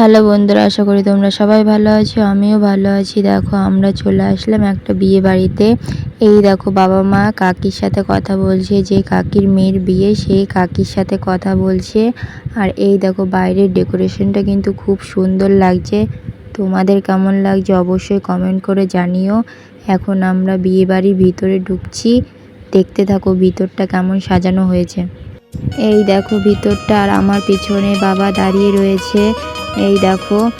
Hello বন্ধুরা, আশা করি তোমরা সবাই ভালো আছো, আমিও ভালো আছি। দেখো, আমরা চলে আসলাম একটা বিয়ে বাড়িতে। এই দেখো, বাবা মা কাকির সাথে কথা বলছে, যে কাকির মেয়ের বিয়ে সেই কাকির সাথে কথা বলছে। আর এই দেখো, বাইরের ডেকোরেশনটা কিন্তু খুব সুন্দর লাগছে। তোমাদের কেমন লাগছে অবশ্যই কমেন্ট করে জানিও। এখন আমরা বিয়ে বাড়ির ভিতরে ঢুকছি। দেখতে থাকো, ভিতরটা কেমন সাজানো হয়েছে। এই দেখো, ভিতরটা আর আমার পিছনে বাবা দাঁড়িয়ে রয়েছে। এই দেখো।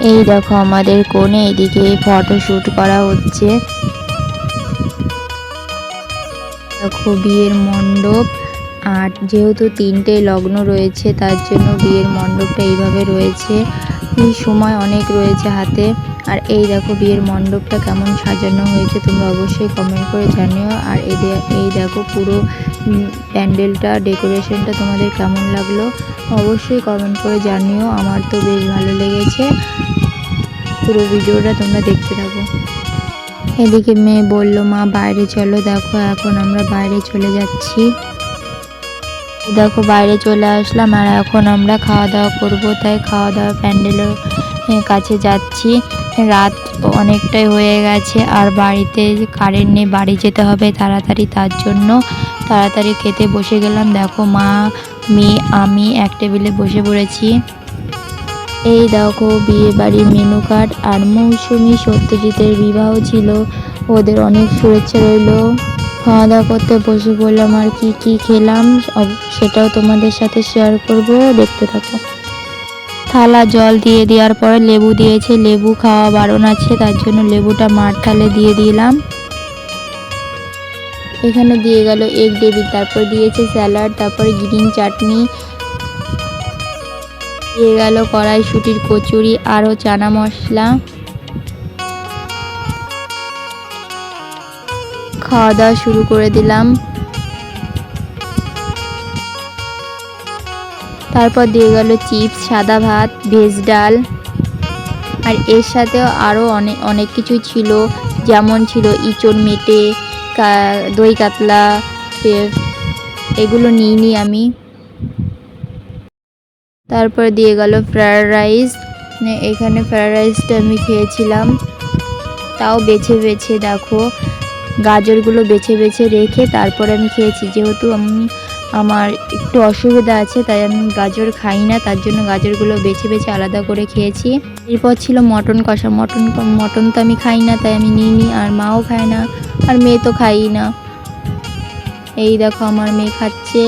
এই দেখো আমাদের কোণে এদিকে ফটো শুট করা হচ্ছে। দেখো বিয়ের মণ্ডপ। আর যেহেতু তিনটে লগ্ন রয়েছে, তার জন্য বিয়ের মণ্ডপটা এইভাবে রয়েছে। এই সময় অনেক রয়েছে হাতে। আর এই দেখো বিয়ের মণ্ডপটা কেমন সাজানো হয়েছে, তোমরা অবশ্যই কমেন্ট করে জানিও। আর এই দেখো পুরো প্যান্ডেলটা, ডেকোরেশনটা তোমাদের কেমন লাগল অবশ্যই কমেন্ট করে জানিও, আমার তো বেশ ভালো লেগেছে। পুরো ভিডিওটা তোমরা দেখতে থাকো। এদিকে মেয়ে বলল, মা, বাইরে চলো, দেখো এখন আমরা বাইরে চলে যাচ্ছি। দেখো, বাইরে চলে আসলাম আর এখন আমরা খাওয়া দাওয়া করব, তাই খাওয়া দাওয়া প্যান্ডেলের কাছে যাচ্ছি। রাত অনেকটাই হয়ে গেছে আর বাড়িতে কারেন্ট নেই, বাড়ি যেতে হবে তাড়াতাড়ি। তার জন্য তাড়াতাড়ি খেতে বসে গেলাম। দেখো মা মেয়ে আমি এক টেবিলে বসে পড়েছি। এই দেখো বিয়ে বাড়ির মেনু কার্ড আর মৌসুমি সত্যজিতের বিবাহ ছিল। ওদের অনেক শুভেচ্ছা রইল। খাওয়া দাওয়া করতে বসে পড়লাম আর কি কি খেলাম সেটাও তোমাদের সাথে শেয়ার করব। দেখতে থাকো। থালা জল দিয়ে দেওয়ার পরে লেবু দিয়েছে, লেবু খাওয়া বারণ আছে, তার জন্য লেবুটা মার থালে দিয়ে দিলাম। এখানে দিয়ে গেল এগ ডেবি তারপর দিয়েছে স্যালাড তারপর গ্রিন চাটনি দিয়ে গেল কড়াইশুটির কচুরি, আরও চানা মশলা। খাওয়া দাওয়া শুরু করে দিলাম। তারপর দিয়ে গেল চিপস, সাদা ভাত, ভেজ ডাল। আর এর সাথেও আরও অনেক অনেক কিছু ছিল। যেমন ছিল ইঁচড় মেটে দই কাতলা এগুলো নিইনি আমি। তারপর দিয়ে গেল ফ্রায়েড রাইস। এখানে ফ্রায়েড রাইসটা আমি খেয়েছিলাম। তাও বেছে বেছে, দেখো, গাজরগুলো বেছে বেছে রেখে তারপর আমি খেয়েছি। যেহেতু আমি আমার একটু অসুবিধা আছে, তাই আমি গাজর খাই না, তার জন্য গাজরগুলো বেছে বেছে আলাদা করে খেয়েছি। এরপর ছিল মটন কষা, মটন মটন তো আমি খাই না, তাই আমি নিই আর মাও খায় না, আর মেয়ে তো খাই না। এই দেখো আমার মেয়ে খাচ্ছে।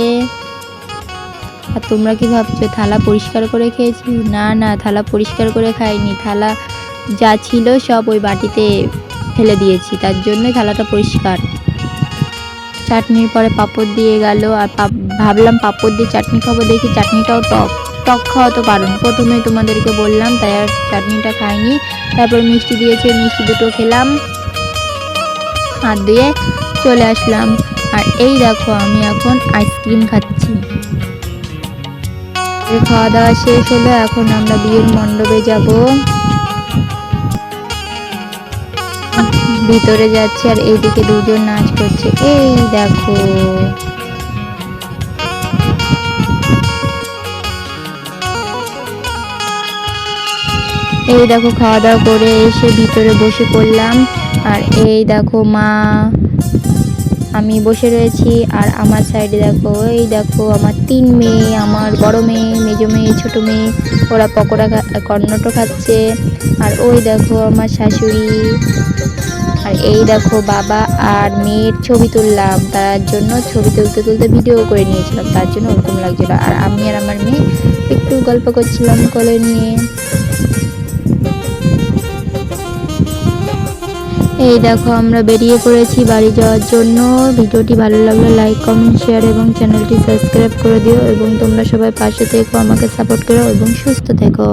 আর তোমরা কি ভাবছ, থালা পরিষ্কার করে খেয়েছি? না না, থালা পরিষ্কার করে খাইনি, থালা যা ছিল সব ওই বাটিতে ফেলে দিয়েছি, তার জন্যই থালাটা পরিষ্কার। চাটনির পরে পাঁপড় দিয়ে গেল। আর ভাবলাম পাঁপড় দিয়ে চাটনি খাব, দেখি চাটনিটাও টক টক খাওয়া তো পারুন প্রথমে তোমাদেরকে বললাম, তাই আর চাটনিটা খাইনি। তারপর মিষ্টি দিয়েছে, মিষ্টি দুটো খেলাম। হাত দিয়ে চলে আসলাম। আর এই দেখো, আমি এখন আইসক্রিম খাচ্ছি। খাওয়া দাওয়া শেষ হলো, এখন আমরা বিয়ের মণ্ডপে যাব। ভিতরে যাচ্ছে আর এইদিকে দুজন নাচ করছে। এই দেখো। এই দেখো খাওয়া দাওয়া করে এসে ভিতরে বসে পড়লাম। আর এই দেখো মা, আমি বসে রয়েছি। আর আমার সাইডে দেখো, এই দেখো আমার তিন মেয়ে, আমার বড় মেয়ে, মেজো মেয়ে, ছোটো মেয়ে। ওরা পকোড়া কর্ণটো খাচ্ছে। আর ওই দেখো আমার শাশুড়ি। আর এই দেখো বাবা আর মেয়ের ছবি তুললাম। তার জন্য ছবি তুলতে তুলতে ভিডিও করে নিয়েছিলাম। তার জন্য ওরকম লাগছিল। আর আমি আর আমার মেয়ে একটু গল্প করছিলাম কোলে নিয়ে। এই দেখো আমরা বেরিয়ে পড়েছি বাড়ি যাওয়ার জন্য। ভিডিওটি ভালো লাগলে লাইক কমেন্ট শেয়ার এবং চ্যানেলটি সাবস্ক্রাইব করে দিও এবং তোমরা সবাই পাশে থেকো, আমাকে সাপোর্ট করো এবং সুস্থ থেকো।